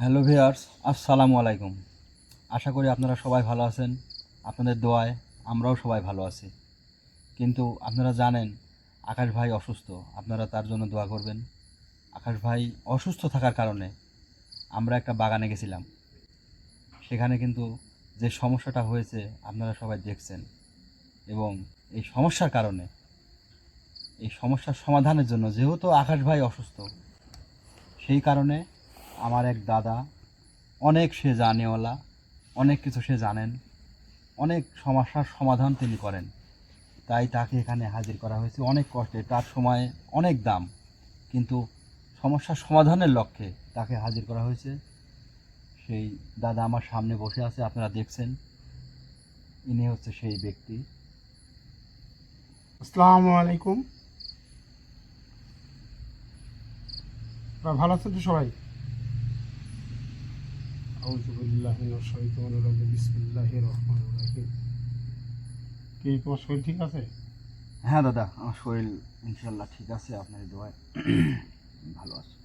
Hello viewers আসসালামু আলাইকুম। আশা করি আপনারা সবাই ভালো আছেন। আপনাদের দোয়ায় আমরাও সবাই ভালো আছি। কিন্তু আপনারা জানেন, আকাশ ভাই অসুস্থ। আপনারা তার জন্য দোয়া করবেন। আকাশ ভাই অসুস্থ থাকার কারণে আমরা একটা বাগানে গেছিলাম। সেখানে কিন্তু যে সমস্যাটা হয়েছে, আপনারা সবাই দেখছেন। এবং এই সমস্যার কারণে, এই সমস্যার সমাধানের জন্য যেহেতু আকাশ ভাই অসুস্থ, সেই কারণে আমার এক দাদা, অনেক সে জানেওয়ালা, অনেক কিছু সে জানেন, অনেক সমস্যার সমাধান তিনি করেন। তাই তাকে এখানে হাজির করা হয়েছে অনেক কষ্টে, তার সময়ে অনেক দাম, কিন্তু সমস্যার সমাধানের লক্ষ্যে তাকে হাজির করা হয়েছে। সেই দাদা আমার সামনে বসে আছে, আপনারা দেখছেন। ইনি হচ্ছে সেই ব্যক্তি। আসসালামু আলাইকুম। ভালো আছেন তো সবাই? কি তোমার শরীর ঠিক আছে? হ্যাঁ দাদা, আমার শরীর ইনশাল্লাহ ঠিক আছে, আপনার দোয়ায় ভালো আছে।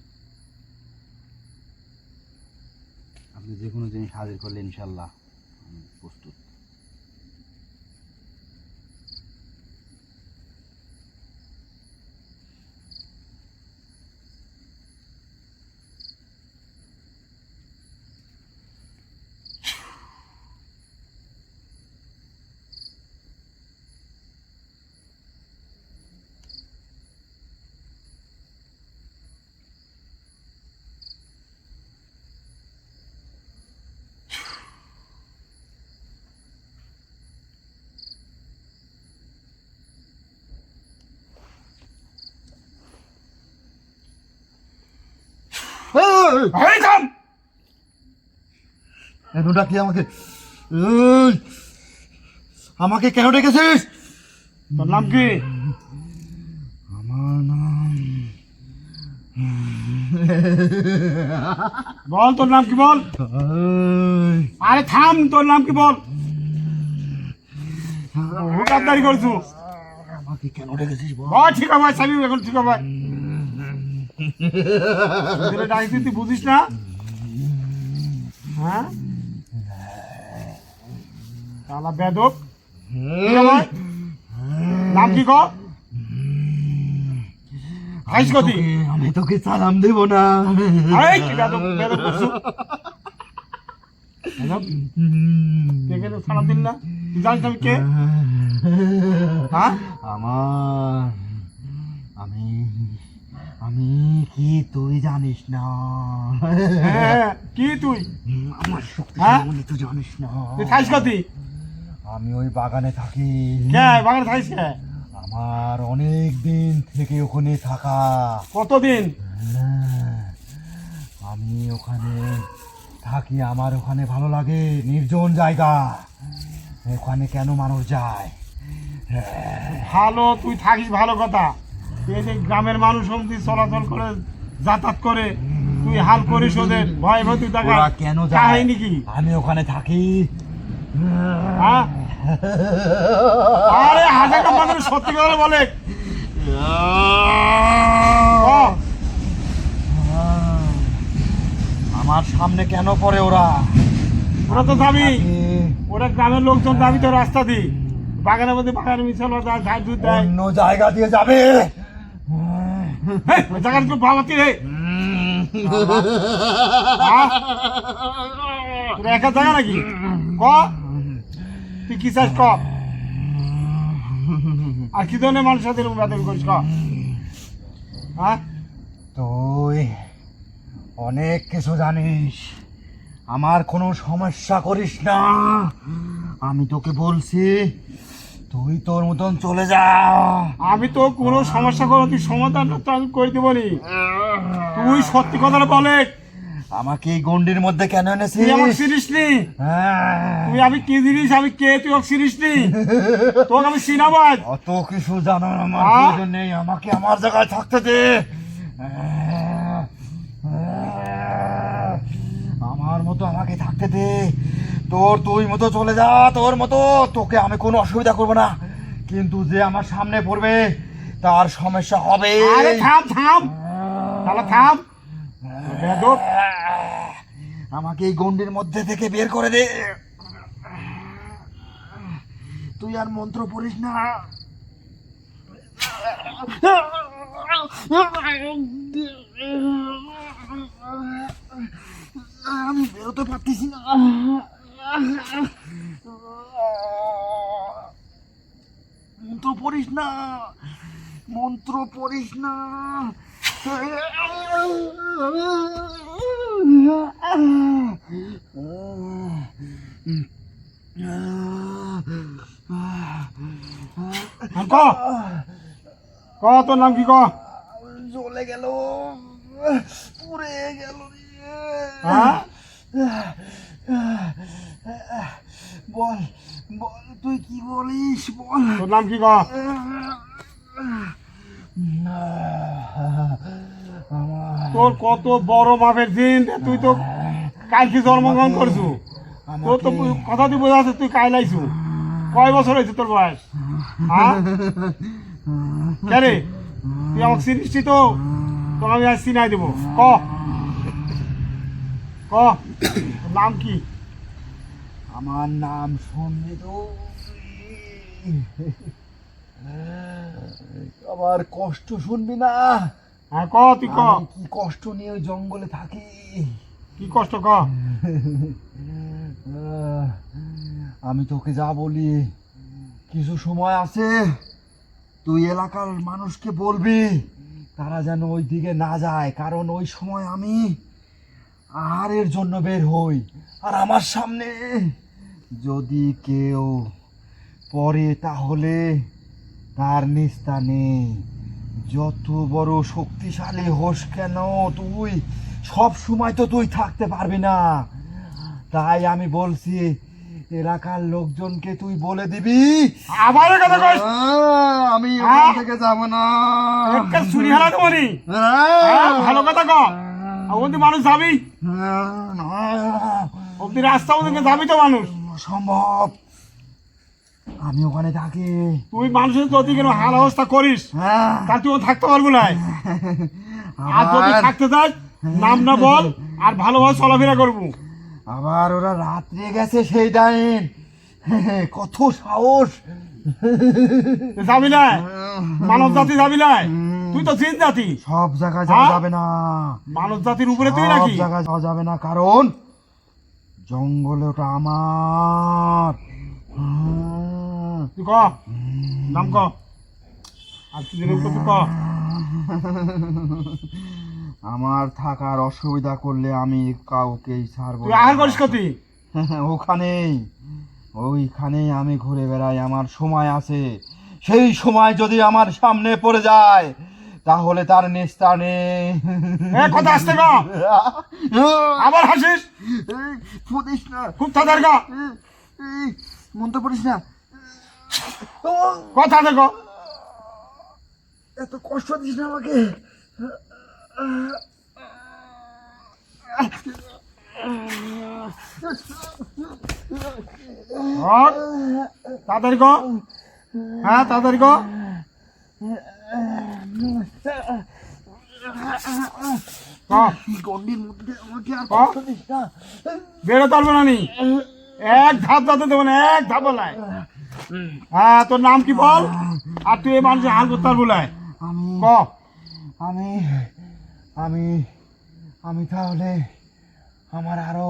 আপনি যে কোনো জিনিস হাজির করলে ইনশাল্লাহ আমি প্রস্তুত। এই থাম। কেন ডাকি আমাকে? আমাকে কেন ডেকেছিস? তোর নাম কি? আমার নাম বল তোর নাম কি বল? আরে থাম তোর নাম কি বল? হুকারদারি করছু আমাকে কেন ডেকেছিস বল? ঠিক আছে ভাই সাবি এখন ঠিক আছে ভাই। তোরে ডাকছি তুই বুঝিস না? হ্যাঁ? তালা বেদক নাম কি কর কতি তোকে- আমি তোকে সালাম দেব না। আরে কি বেদক বেদক দেখে তো সালাম দিন না? জানিস আমি কে? হ্যাঁ? আমার আমি আমি কি তুই জানিস না? হ্যাঁ কি তুই? আমার শক্তি হ্যাঁ? সম্বন্ধে তুই জানিস না। তুই খাইস কতি? আমি ওই বাগানে থাকি। কে বাগানে কে? আমার অনেক দিন থেকে ওখানে থাকা। কতদিন হ্যাঁ, আমি ওখানে থাকি আমার ওখানে ভালো লাগে নির্জন জায়গা। ওখানে কেন মানুষ যায়? ভালো তুই থাকিস ভালো কথা। এই গ্রামের মানুষ সমিতি চলাচল করে যাতায়াত করে তুই হাল করিস ওদের ভয় ভয় তুই টাকা কেন যায়? কাহিনী কি? আমি ওখানে থাকি। হ্যাঁ? আরে হাজার আমাদের সত্যি কথা বলে আমার সামনে কেন পড়ে ওরা? ওরা তো যাবি থাকি। ওরা গ্রামের লোকজন যাবি তো রাস্তা দি বাগানের মধ্যে বাগানে মিশাল দেয় ঝাড় দেয়। অন্য জায়গা দিয়ে যাবে। তো ভাবাতি রে? তোর একা জায়গা নাকি? ক? তুই কি চাস ক? আর কি ধরনের মানুষের সাথে এরকম বেদবি করিস ক? হ্যাঁ? তুই অনেক কিছু জানিস। আমার কোনো সমস্যা করিস না। আমি তোকে বলছি তুই তোর মতন চলে যা। আমি তো কোনো সমস্যা করো তুই সমাধান তো আমি করে দেবো তুই সত্যি কথাটা বলে আমাকে এই গন্ডির মধ্যে কেন তুই আমাকে এনেছিস চিনিস নি? হ্যাঁ। তুই আমি কি জিনিস আমি কে তুই আমাকে চিনিস নি? তোকে আমি চিনাবাজ অত কিছু জানার আমার? প্রয়োজন নেই আমাকে আমার জায়গায় থাকতে দে। আমার মতো আমাকে থাকতে দে। তোর তুই মতো চলে যা তোর মতো। তোকে আমি কোনো অসুবিধা করব না। কিন্তু যে আমার সামনে পড়বে তার সমস্যা হবে। আরে থাম থাম। তাহলে থাম। বেদব। আমাকে এই গন্ডির মধ্যে থেকে বের করে দে। তুই আর মন্ত্র পড়িস না। আমি বেরোতে পারতেছি না। মন্ত্র পড়িস না মন্ত্র পড়িস না। ক। ক তোর নাম কি ক? জ্বলে গেল পুড়ে গেল হ্যাঁ? বল বল তুই কি বলিস? বল। তোর নাম কি তোর কত বড় মাপের দিন তুই তো কালকে জন্মগ্রহণ করছু। তোর তো কথা তুই বোঝা তুই কাইল আইছু। কয় বছর হয়েছে তোর বয়স? হ্যাঁ? তুই আমাকে চিনিস তো? তোকে আমি আজ চিনাই দেবো। ক? ক? নাম কি? আমার নাম শুনবি তো আমার কষ্ট শুনবি না? হ্যাঁ ক তুই ক। কি কষ্ট নিয়ে ওই জঙ্গলে থাকি? কি কষ্ট ক? আমি তোকে যা বলি কিছু সময় আছে তুই এলাকার মানুষকে বলবি তারা যেন ওই দিকে না যায় কারণ ওই সময় আমি আহারের জন্য বের হই আর আমার সামনে যদি কেউ পরে তাহলে তার নিস্তা নেই। যত বড় শক্তিশালী হোস কেন তুই সব সময় তো তুই থাকতে পারবি না। তাই আমি বলছি এলাকার লোকজনকে তুই বলে দিবি। আবার কথা কইস? আমি হ্যাঁ? ওখান থেকে যাব না। একটা চুরি হারা নি আহ, হ্যাঁ, ভালো কথা ক। ওদের মানুষ যাবি? না, অব্দি রাস্তা ওদেরকে যাবি তো মানুষ। সম্ভব। আমি ওখানে থাকি। তুই মানুষের যদি কেন হাল অবস্থা করিস? হ্যাঁ। তার তুই থাকতে পারব না। আর যদি থাকতে চাস নাম না বল আর ভালোভাবে চলাফেরা করব। আবার ওরা রাত্রে গেছে সেই টাইম। কত সাহস। যাবি না? মানব জাতি যাবি না? তুই তো জিন জাতি। সব জায়গায় যাওয়া হ্যাঁ? যাবে না। মানব জাতির উপরে তুই সব নাকি? জায়গায় যাওয়া যাবে না। কারণ জঙ্গলে ওটা আমার। তুই ক? নাম ক? আর তুই তুই ক? আমার থাকার অসুবিধা করলে আমি কাউকেই ছাড়বো তুই। করিস ওখানেই। ওইখানেই আমি ঘুরে বেড়াই। আমার সময় আছে। সেই সময় যদি আমার সামনে পড়ে যায় তাহলে তার নিস্তা নেই। এ কথা আসতে ক আবার হাসিস? ফুদিস না। খুব তাদের ক মন্ত্র পড়িস না। কথা দেখ এত কষ্ট দিস না আমাকে। তাড়াতাড়ি ক হ্যাঁ তাড়াতাড়ি ক ক মধ্যে আর হ্যাঁ? কষ্ট দিস না বেরো পারব না নি এক ধাপ যাতে দেবো না এক ধাপ বলায় হ্যাঁ তোর নাম কি বল? আর তুই এই মানুষের হাল করতে পারব আমি ক? আমি আমি আমি তাহলে আমার আরও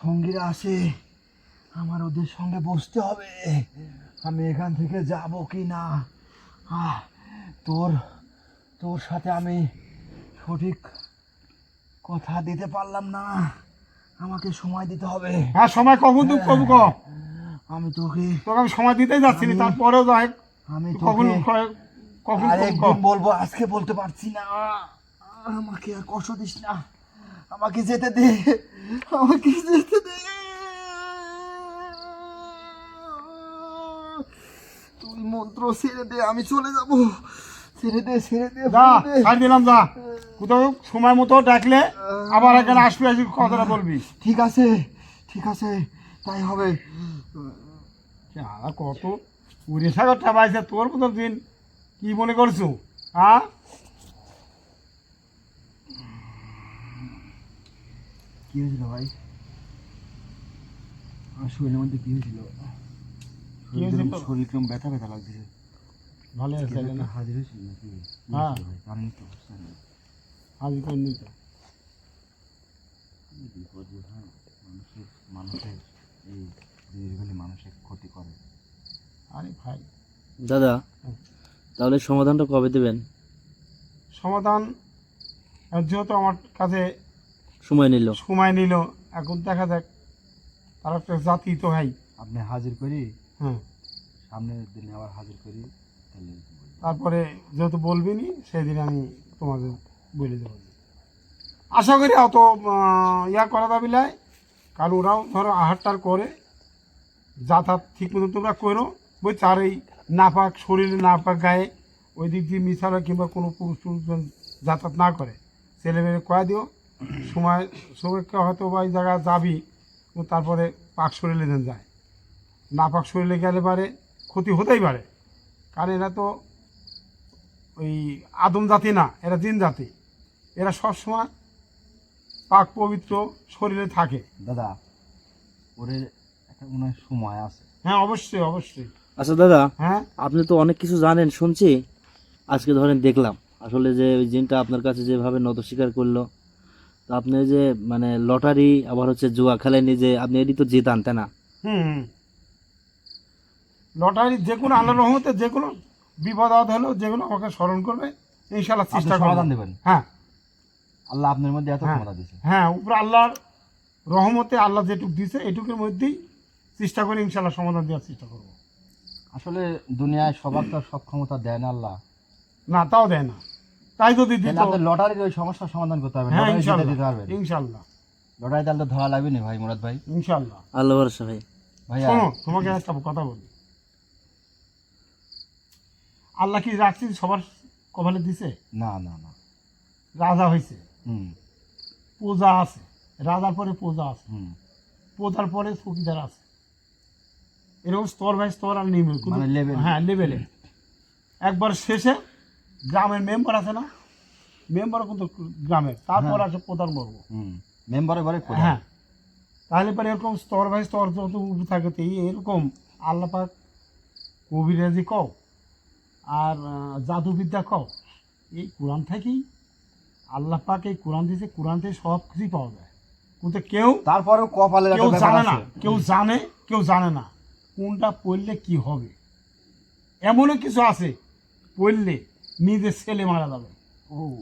সঙ্গীরা আছে। আমার ওদের সঙ্গে বসতে হবে। আমি এখান থেকে যাব কি না? আহ, তোর তোর সাথে আমি সঠিক কথা দিতে পারলাম না। আমাকে সময় দিতে হবে। হ্যাঁ সময় কখন তুই কবু ক? আমি তোকে তোকে আমি সময় দিতেই যাচ্ছি না তারপরেও যাই। আমি কখন কখন আরেকদিন বলব আজকে বলতে পারছি না। আমাকে আর কষ্ট দিস না। আমাকে যেতে দে। আমাকে যেতে দে। তুই মন্ত্র ছেড়ে দে আমি চলে যাব। ছেড়ে দে ছেড়ে দে যা ছাড় দিলাম যা। কোথাও সময় মতো ডাকলে আবার এখানে আসবি আসবি কথাটা বলবি। ঠিক আছে ঠিক আছে তাই হবে। কত উড়ে সাগর ঠাবাইছে তোর মতো দিন। কি মনে করছ হ্যাঁ? কি হয়েছিল ভাই? আমার শরীরের মধ্যে কি হয়েছিল? শরীর কিরম ব্যথা ব্যথা লাগতেছে। ভালো আছে না? হাজির হয়েছিল নাকি? হ্যাঁ। হয়েছিল তো বুঝতে পারলাম। হাজির করে নিতে কি বিপদ যে ভাই মানুষের মানুষের এই জিনিসগুলি মানুষের ক্ষতি করে। আরে ভাই। দাদা তাহলে সমাধানটা কবে দেবেন? সমাধান যেহেতু আমার কাছে সময় নিল। সময় নিল এখন দেখা যাক। তার একটা জাতি তো ভাই। আপনি হাজির করি হ্যাঁ সামনের দিনে আবার হাজির করি তাহলে তারপরে যেহেতু বলবি নি সেদিন আমি তোমাদের বলে দেবো। আশা করি অত ইয়া করা যাবি লাই কারণ ওরাও ধরো আহারটার করে যাতায়াত ঠিক মতো তোমরা করো। বুঝ আর এই নাপাক শরীরে নাপাক গায়ে ওই দিক দিয়ে মিশালো কিংবা কোনো পুরুষ টুরুষজন যাতায়াত না করে। ছেলে মেয়ে কয়া দিও সময় সবাইকে হয়তো বা এই জায়গায় যাবি তারপরে পাক শরীরে যায়। নাপাক শরীরে গেলে পারে ক্ষতি হতেই পারে। কারণ এরা তো ওই আদম জাতি না এরা জিন জাতি। এরা সবসময় পাক পবিত্র শরীরে থাকে। দাদা ওরে একটা মনে সময় আছে। হ্যাঁ অবশ্যই অবশ্যই। আচ্ছা দাদা হ্যাঁ? আপনি তো অনেক কিছু জানেন শুনছি। আজকে ধরেন দেখলাম আসলে যে ওই জিনটা আপনার কাছে যেভাবে নত স্বীকার করল তো আপনি যে মানে লটারি আবার হচ্ছে জুয়া খেলেন যে আপনি এটি তো জিতান তাই না? হুম হুম। লটারি যে কোনো আল্লাহ রহমতে যে কোনো বিপদ আপদ হলেও যেগুলো আমাকে স্মরণ করবে ইনশাল্লাহ চেষ্টা সমাধান দেবেন? হ্যাঁ। আল্লাহ আপনার মধ্যে এত হ্যাঁ। ক্ষমতা দিয়েছে। হ্যাঁ উপরে আল্লাহর রহমতে আল্লাহ যেটুকু দিছে এটুকুর মধ্যেই চেষ্টা করে ইনশাল্লাহ সমাধান দেওয়ার চেষ্টা করব। আসলে দুনিয়ায় সবার তো সব ক্ষমতা দেয় না আল্লাহ। না তাও দেয় না। তাই যদি দিত লটারির ওই সমস্যার সমাধান করতে পারবেন হ্যাঁ ইনশাল্লাহ দিতে পারবেন। ইনশাল্লাহ লটারি তাহলে তো ধরা লাগবে না ভাই মুরাদ ভাই? ইনশাল্লাহ আল্লাহ ভরসা ভাই। ভাইয়া। শোনো তোমাকে একটা কথা বলি। আল্লাহ কি রাখছি সবার কপালে দিছে? না না না। রাজা হয়েছে হুম। পূজা আছে। রাজার পরে পূজা আছে। হুম। পূজার পরে চকিদার আছে। এরকম স্তর বাই স্তর আর নেমে মানে হ্যাঁ লেভেলে একবার শেষে গ্রামের মেম্বার আছে না? মেম্বার কিন্তু গ্রামের। তারপর হ্যাঁ। আছে প্রধান বর্গ। মেম্বারে বারে হ্যাঁ। তাহলে পরে এরকম স্তর বাই স্তর যত থাকে এরকম আল্লাপাক কবিরাজি কও। আর জাদুবিদ্যা কও? এই কোরআন থেকেই আল্লাহ পাক এই কোরআন দিয়েছে কোরআন থেকে সব কিছুই পাওয়া যায়। কিন্তু কেউ তারপরেও কপালের কেউ জানে না কেউ জানে কেউ জানে না কোনটা পড়লে কি হবে। এমনও কিছু আছে পড়লে নিজের ছেলে মারা যাবে। ও।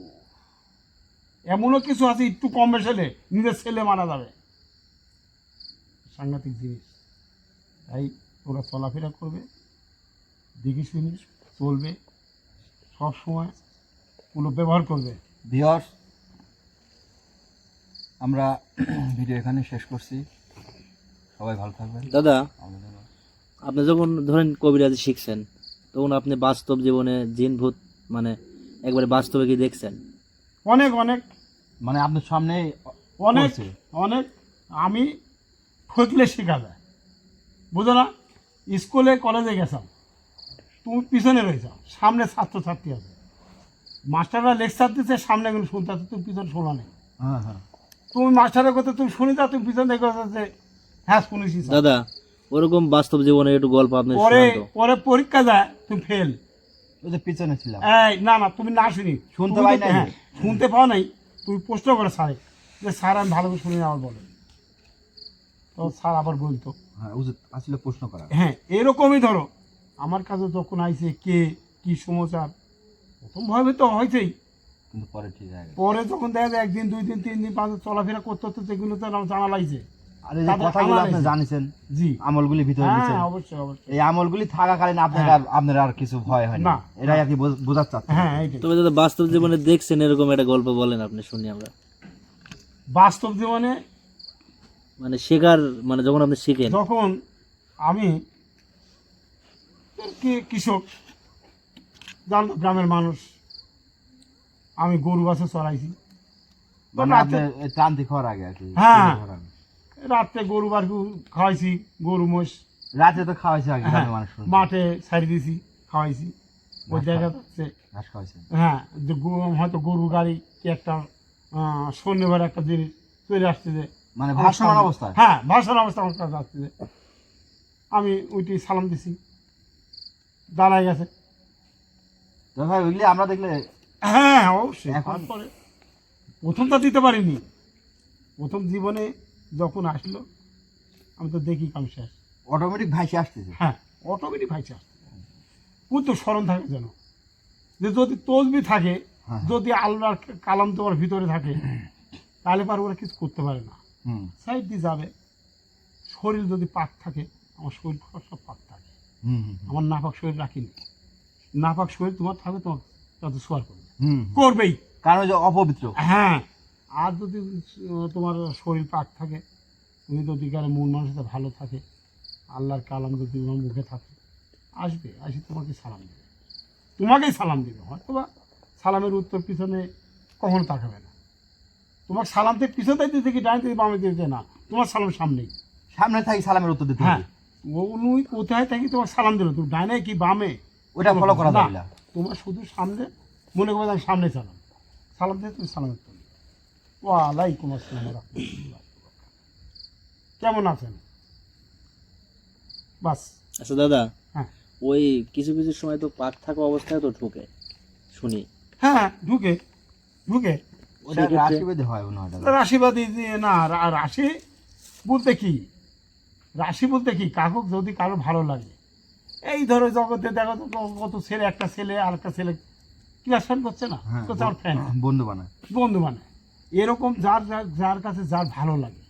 এমনও কিছু আছে একটু কম বেসেলে নিজের ছেলে মারা যাবে। সাংঘাতিক জিনিস। তাই ওরা চলাফেরা করবে দেখি শুনি চলবে সব সময় কোনো ব্যবহার করবে। ভিওর্স আমরা ভিডিও এখানে শেষ করছি। সবাই ভালো থাকবেন। দাদা আপনি যখন ধরেন কবিরাজি শিখছেন তখন আপনি বাস্তব জীবনে জিন ভূত মানে একবারে বাস্তবে কি দেখছেন? অনেক অনেক। মানে আপনার সামনে অনেক অনেক। আমি ঠকলে শেখা যায়। বুঝো না? স্কুলে কলেজে গেছাম। তুমি পিছনে রয়েছ সামনে ছাত্রছাত্রী আছে। মাস্টাররা লেকচার দিচ্ছে সামনে কিন্তু শুনতে আছে তুমি পিছনে শোনা নেই। হ্যাঁ হ্যাঁ। তুমি মাস্টারের কথা তুমি শুনি যাও তুমি পিছনে দেখে যে হ্যাঁ শুনেছি দাদা ওরকম বাস্তব জীবনে একটু গল্প আপনি পরে পরে পরীক্ষা যায় তুমি ফেল ওই যে পিছনে ছিলাম। এই না না তুমি না শুনি। শুনতে পাই না হ্যাঁ, শুনতে পাও নাই তুমি প্রশ্ন করে স্যার যে স্যার আমি ভালো করে শুনি না আমার বলেন। তো স্যার আবার বলতো। হ্যাঁ আসলে প্রশ্ন করা। হ্যাঁ এরকমই ধরো আমার কাছে যখন আইছে কে কি সমাচার প্রথম ভয় তো হয়েছেই কিন্তু পরে ঠিক গেছে। পরে যখন দেখা যায় একদিন দুই দিন তিন দিন পাঁচ চলাফেরা করতে করতে সেগুলো তো আমার জানা লাগছে। আর এই যে কথাগুলো আপনি আছে। জানিছেন জি। আমলগুলি ভিতরে হ্যাঁ অবশ্যই অবশ্যই। এই আমলগুলি থাকাকালীন আপনার হ্যাঁ। আর আপনার আর কিছু ভয় হয় না। এটাই আর কি বোঝ- বোঝাতে চাচ্ছেন হ্যাঁ তবে দাদা বাস্তব জীবনে দেখছেন এরকম একটা গল্প বলেন আপনি শুনি আমরা। বাস্তব জীবনে মানে শেখার মানে যখন আপনি শিখেন। যখন আমি কি- কৃষক? জান গ্রামের মানুষ। আমি গরু বাসে চড়াইছি। মানে আপনার এই খাওয়ার আগে আর কি হ্যাঁ। রাত্রে গরু বার খাওয়াইছি গরু মোষ রাতে তো খাওয়াইছে আগে মানুষ মাঠে ছাড়ি দিছি খাওয়াইছি। ওই জায়গা হচ্ছে ঘাস খাওয়াইছে। হ্যাঁ যে হয়তো গরু গাড়ি কি একটা শূন্যবার একটা জিনিস চলে আসছে যে মানে ভাসমান সামনে- হ্যাঁ ভাষণ অবস্থা কাছে আসছে আমি ওইটি সালাম দিছি। দাঁড়ায় গেছে। তো ভাই ওইগুলি আমরা দেখলে হ্যাঁ হ্যাঁ, অবশ্যই। এখন- তারপরে প্রথমটা দিতে পারিনি। প্রথম জীবনে যখন আসলো আমি তো দেখি কাম শেষ। অটোমেটিক ভাইসে আসতেছে। হ্যাঁ অটোমেটিক ভাইসে আসছে। কিন্তু স্মরণ থাকে যেন। যে যদি তসবি থাকে হ্যাঁ। যদি আল্লাহর কালাম তোমার ভিতরে থাকে তাহলে পার ওরা কিছু করতে পারে না। সাইড দিয়ে যাবে। শরীর যদি পাক থাকে আমার শরীর সব পাক আমার নাপাক শরীর রাখিনি নাপাক শরীর তোমার থাকবে তোমার তত সোয়ার করবে। হুম করবেই। কারণ যে অপবিত্র। হ্যাঁ আর যদি তোমার শরীর পাক থাকে তুমি যদি গেলে মন মানুষটা ভালো থাকে আল্লাহর কালাম যদি তোমার মুখে থাকে আসবে আসি তোমাকে সালাম দেবে। তোমাকেই সালাম দেবে। হয়তো বা সালামের উত্তর পিছনে কখনো তাকাবে না। তোমার সালাম থেকে পিছনে দিতে কি ডান থেকে বামে দিতে না তোমার সালাম সামনেই। সামনে থাকি সালামের উত্তর দিতে হ্যাঁ। উনি কোথায় থাকি তোমার সালাম দিল? তুমি ডাইনে কি বামে? ওটা ফলো করা না, যাবে না। তোমার শুধু সামনে মনে করবে আমি সামনে সালাম। সালাম দিয়ে তুমি সালাম ওয়ালাইকুম আসসালাম কেমন আছেন? বাস। আচ্ছা দাদা হ্যাঁ। ওই কিছু কিছু সময় তো পাক থাকা অবস্থায় তো ঢুকে শুনি। হ্যাঁ ঢুকে ঢুকে। সেক্ষেত্রে- হয় ওটা। রাশিবাদী না রাশি বলতে কি? রাশি বলতে কি? কাকুক যদি কারও ভালো লাগে। এই ধরো জগতে দেখো তো কত ছেলে একটা ছেলে আর একটা ছেলে। ক্লাস ফ্যান করছে না? হ্যাঁ তো তার ফ্যান বন্ধু বানায়। বন্ধু মানে এরকম যার যার যার কাছে যার ভালো লাগে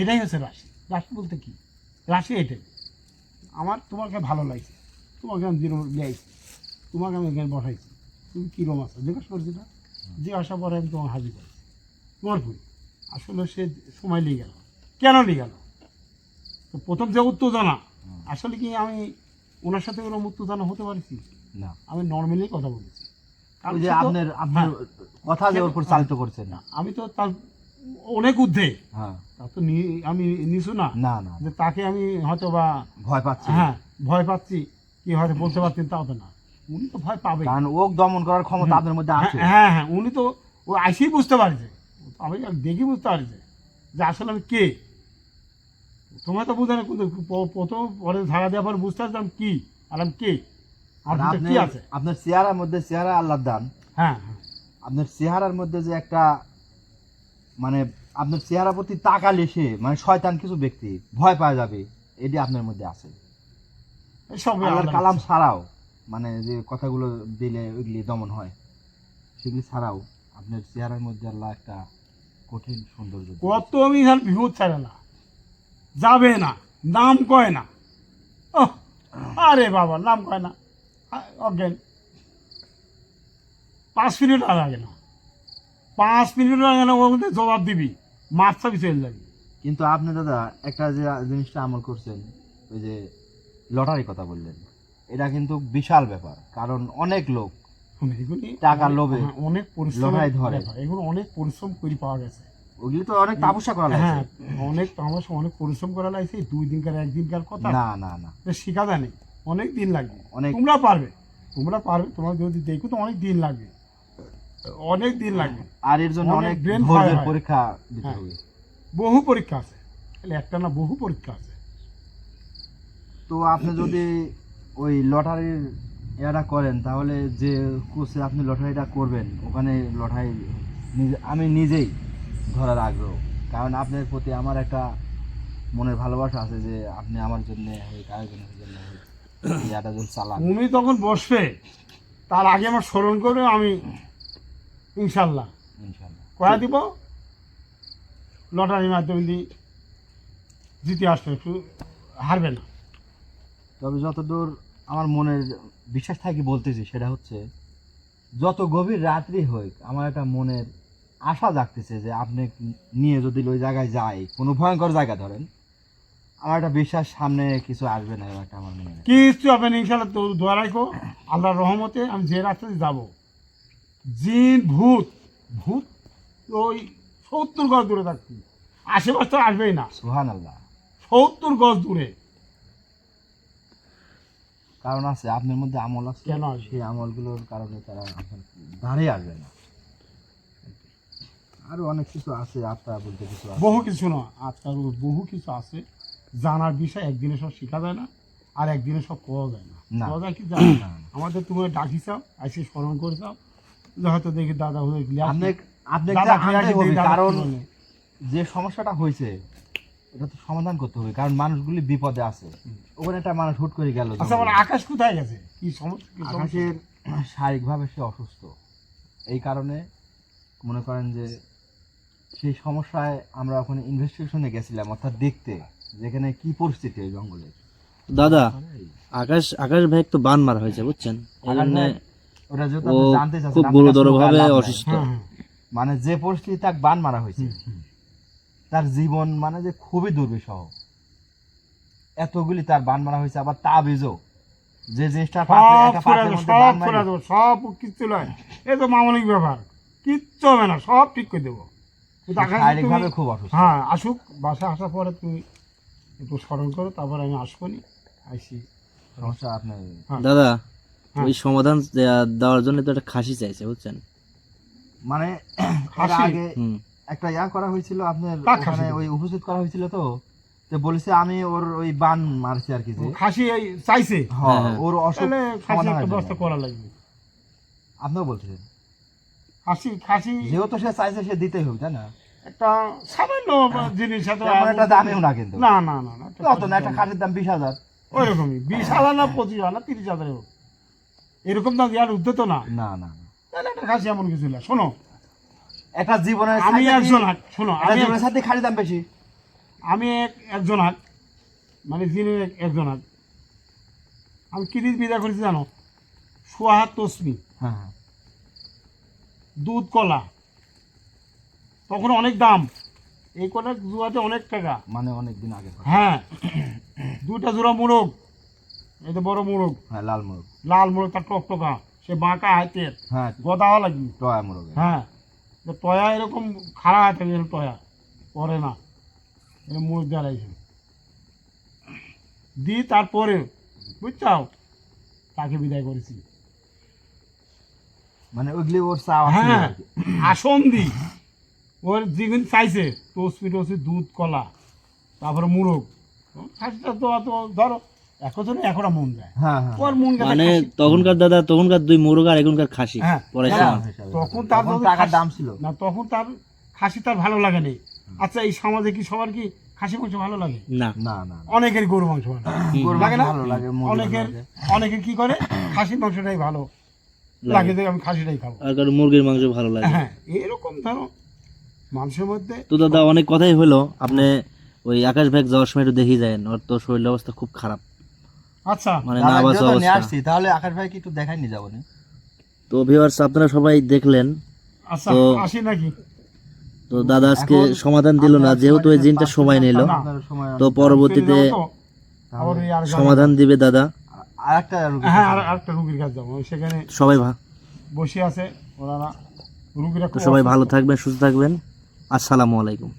এটাই হচ্ছে রাশি। রাশি বলতে কি? রাশি এটাই। আমার তোমাকে ভালো লাগছে। তোমাকে আমি জিরো লিয়াইছি তোমাকে আমি এখানে বসাইছি। তুমি কীরকম আছো? জিজ্ঞাসা করছি না? জিজ্ঞাসা পরে আমি তোমার হাজির করছি। তোমার আসলে সে সময় নিয়ে গেল। কেন নিয়ে গেল? তো প্রথম যে উত্তেজনা আসলে কি আমি ওনার সাথে কোনো উত্তেজনা হতে পারছি? না। আমি নর্মালি কথা বলেছি। ওই যে আপনার আপনার কথা যে ওর উপর চালিত করছেন না। আমি তো তার অনেক ঊর্ধ্বে। হ্যাঁ। তা তো নি- আমি নিছু না। না না যে তাকে আমি হয়তো বা ভয় পাচ্ছি। হ্যাঁ ভয় পাচ্ছি। কি হয়তো বলতে পারতেন তাও তো না। উনি তো ভয় পাবে কারণ ওক দমন করার ক্ষমতা আপনার মধ্যে আছে। হ্যাঁ হ্যাঁ। উনি তো ও আইসেই বুঝতে পারছে আমি দেখি বুঝতে পারছে যে আসলে আমি কে? তোমার তো বুঝে না কিন্তু প্রথম পরে ধারা দেওয়ার পর বুঝতে পারছি আমি কি? আর আমি কে কি আছে? আপনার চেহারার মধ্যে চেহারা আল্লাহর দান। হ্যাঁ হ্যাঁ। আপনার চেহারার মধ্যে যে একটা মানে আপনার চেহারা প্রতি তাকালে সে মানে শয়তান কিছু ব্যক্তি ভয় পাওয়া যাবে এটি আপনার মধ্যে আছে। সব আল্লাহর কালাম ছাড়াও মানে যে কথাগুলো দিলে ওইগুলি দমন হয় সেগুলি ছাড়াও আপনার চেহারার মধ্যে আল্লাহ একটা কঠিন সৌন্দর্য। কত আমি ভিউ ছাড়ে না। যাবে না নাম কয় না। আরে বাবা নাম কয় না। অজ্ঞান। পাঁচ মিনিট আর লাগে না। পাঁচ মিনিট আগে না ওর মধ্যে জবাব দিবি। মাছ চাবি চলে যাবি। কিন্তু আপনি দাদা একটা যে জিনিসটা আমল করছেন ওই যে লটারি কথা বললেন এটা কিন্তু বিশাল ব্যাপার কারণ অনেক লোক টাকার লোভে হ্যাঁ, অনেক পরিশ্রম ধরে। এগুলো অনেক পরিশ্রম করে পাওয়া গেছে। ওগুলি তো অনেক তাপসা করা হ্যাঁ লাগছে অনেক আমার সঙ্গে অনেক পরিশ্রম করা লাগছে দুই দিনকার একদিনকার কথা? না না না। শেখা জানি অনেক দিন লাগবে। অনেক- তোমরা পারবে। তোমরা পারবে তোমরা যদি দেখো তো অনেক দিন লাগবে। অনেক দিন লাগবে। আর এর জন্য অনেক অনেক ধৈর্যের পরীক্ষা দিতে হ্যাঁ। হবে। বহু পরীক্ষা আছে। তাহলে একটা না বহু পরীক্ষা আছে। তো আপনি যদি ওই লটারির এটা করেন তাহলে যে কোচে আপনি লটারিটা করবেন ওখানে লটারি আমি নিজেই ধরার আগ্রহ। কারণ আপনার প্রতি আমার একটা মনের ভালোবাসা আছে যে আপনি আমার জন্য চালান। তুমি তখন বসবে তার আগে আমার স্মরণ করে আমি ইনশাল্লাহ। ইনশাল্লাহ। কয়া দিব? লটারির মাধ্যমে দিয়ে জিতে আসবে একটু হারবে না। তবে যতদূর আমার মনের বিশ্বাস থাকি বলতেছি সেটা হচ্ছে যত গভীর রাত্রি হোক আমার একটা মনের আশা জাগতেছে যে আপনি নিয়ে যদি ওই জায়গায় যাই কোনো ভয়ঙ্কর জায়গা ধরেন আমার একটা বিশ্বাস সামনে কিছু আসবে না একটা আমার মনে হয়। কিচ্ছু হবে না ইনশাল্লাহ তো দোয়া রাখো আল্লাহর রহমতে আমি যে রাস্তাতে যাব জিন ভূত ভূত ওই সত্তর গজ দূরে থাকছি আশেপাশ তো আসবেই না। সুহান আল্লাহ সত্তর গজ দূরে। কারণ আছে আপনার মধ্যে আমল আছে? কেন? সেই আমলগুলোর কারণে তারা আপনার ধারে আসবে না। আরও অনেক কিছু আছে আত্মা বলতে কিছু আছে। বহু কিছু না আজকাল বহু কিছু আছে। জানার বিষয় একদিনে সব শেখা যায় না আর একদিনে সব পাওয়া যায় না। পাওয়া যায় কি? জানো। আমাদের তুমি ডাকি চাও আইসে স্মরণ করে চাও হয়তো দেখি দাদা হয়ে গেলে কারণ যে সমস্যাটা হয়েছে এটা তো সমাধান করতে হবে কারণ মানুষগুলি বিপদে আছে। ওখানে একটা মানুষ হুট করে গেল আচ্ছা আমার আকাশ কোথায় গেছে? কি সমস্যা? আকাশের শারীরিকভাবে সে অসুস্থ। এই কারণে মনে করেন যে সেই সমস্যায় আমরা ওখানে ইনভেস্টিগেশনে গেছিলাম অর্থাৎ দেখতে যেখানে কি পরিস্থিতি ওই জঙ্গলে। দাদা আকাশ আকাশ ভাই একটু বান মারা হয়েছে বুঝছেন? খুব গুরুতর ভাবে অসুস্থ। হ্যাঁ, হ্যাঁ। মানে যে পরিস্থিতি তাকে বান মারা হয়েছে। তার জীবন মানে যে খুবই দুর্বিষহ। এতগুলি তার বান মারা হয়েছে আবার তা বেজো যে জিনিসটা সব কিচ্ছু নয় এই তো মামলিক ব্যাপার। কিচ্ছু হবে না সব ঠিক করে দেবো। শারীরিকভাবে খুব অসুস্থ। হ্যাঁ আসুক বাসায় আসার পরে তুমি একটু স্মরণ করো তারপর আমি আসব নি আইসি। সমস্যা আপনি দাদা হ্যাঁ। ওই সমাধান দেওয়ার জন্য তো একটা খাসি চাইছে বুঝছেন? মানে আগে একটা ইয়া করা হয়েছিল আপনার ওখানে ওই উপস্থিত করা হয়েছিল তো তো বলেছে আমি ওর ওই বান মারছি আর কি খাসি চাইছে? হ্যাঁ, হ্যাঁ। ওর অসুখ সমাধান ব্যবস্থা করা লাগবে। আপনিও বলছিলেন। খাসি খাসি। যেহেতু সে চাইছে সে দিতেই হবে তাই না? একটা সামান্য জিনিস এত একটা দামিও না কিন্তু। না না না না না একটা খাসির দাম বিশ হাজার। ওই রকমই বিশ হাজার না পঁচিশ হাজার তিরিশ হাজার হোক এরকম দাম উদ্যত না? না না। তাহলে একটা খাসি এমন কিছু না শোনো। একটা জীবনের আমি একজন হাট শোনো আমি জীবনের সাথে খাসির দাম বেশি? আমি এক একজন হাট। মানে যিনি এক- একজন হাট। আমি কি দিয়ে বিদা করেছি জানো? সোহাত তসমি হ্যাঁ হ্যাঁ। দুধ কলা। তখন অনেক দাম। এই কলা জুয়াতে অনেক টাকা। মানে অনেক দিন আগে হ্যাঁ। দুটা জোড়া মোরগ। এই তো বড় মোরগ। হ্যাঁ লাল মোরগ। লাল মোরগ তার টকটকা সে বাঁকা হাতের। হ্যাঁ। গদাওয়া লাগবে। টয়া মোরগ। হ্যাঁ। টয়া এরকম খারাপ হাতে টয়া। পরে না। মোরগ দাঁড়াইছে দি তারপরে বুঝছাও? তাকে বিদায় করেছি। মানে ওইগুলি ওর চাওয়া হ্যাঁ আসন দি। ওর যেগুলো চাইছে টসপি টসি দুধ কলা তারপরে মুরগ। খাসিটা তো অত ধরো এখন এখন মন যায় হ্যাঁ হ্যাঁ। ওর মন মানে তখনকার দাদা তখনকার দুই মোরগ আর এখনকার খাসি হ্যাঁ, পরে। তখন তার টাকার দাম ছিল। না তখন তার খাসি তার ভালো লাগে নি আচ্ছা এই সমাজে কি সবার কি খাসি মাংস ভালো লাগে? না। না না। অনেকের গরু মাংস ভালো লাগে না? ভালো লাগে মুরগি ভালো অনেকের অনেকে কি করে? খাসি মাংসটাই ভালো। লাগে। আমি খাসিটাই খাব। আর কারও মুরগির মাংস ভালো লাগে। হ্যাঁ এরকম ধরো মানুষের মধ্যে তো দাদা অনেক কথাই হলো। আপনি ওই আকাশ ভাই যাওয়ার সময় একটু দেখি যায় ওর তো শরীর অবস্থা খুব খারাপ। আচ্ছা মানে না অবস্থা। আসছি। তাহলে আকাশ ভাই কি একটু দেখাই নিয়ে যাব তো ভিউয়ার্স আপনারা সবাই দেখলেন। আচ্ছা তো- আসি নাকি? তো দাদা আজকে সমাধান দিল না। যেহেতু এই জিনটা সময় নিল। তো পরবর্তীতে সমাধান দিবে দাদা। আর একটা হ্যাঁ আর একটা রুগীর কাছে যাব। সেখানে সবাই ভা- বসে আছে ওনারা। রুগীরা সবাই ভালো থাকবেন সুস্থ থাকবেন। আসসালামু আলাইকুম।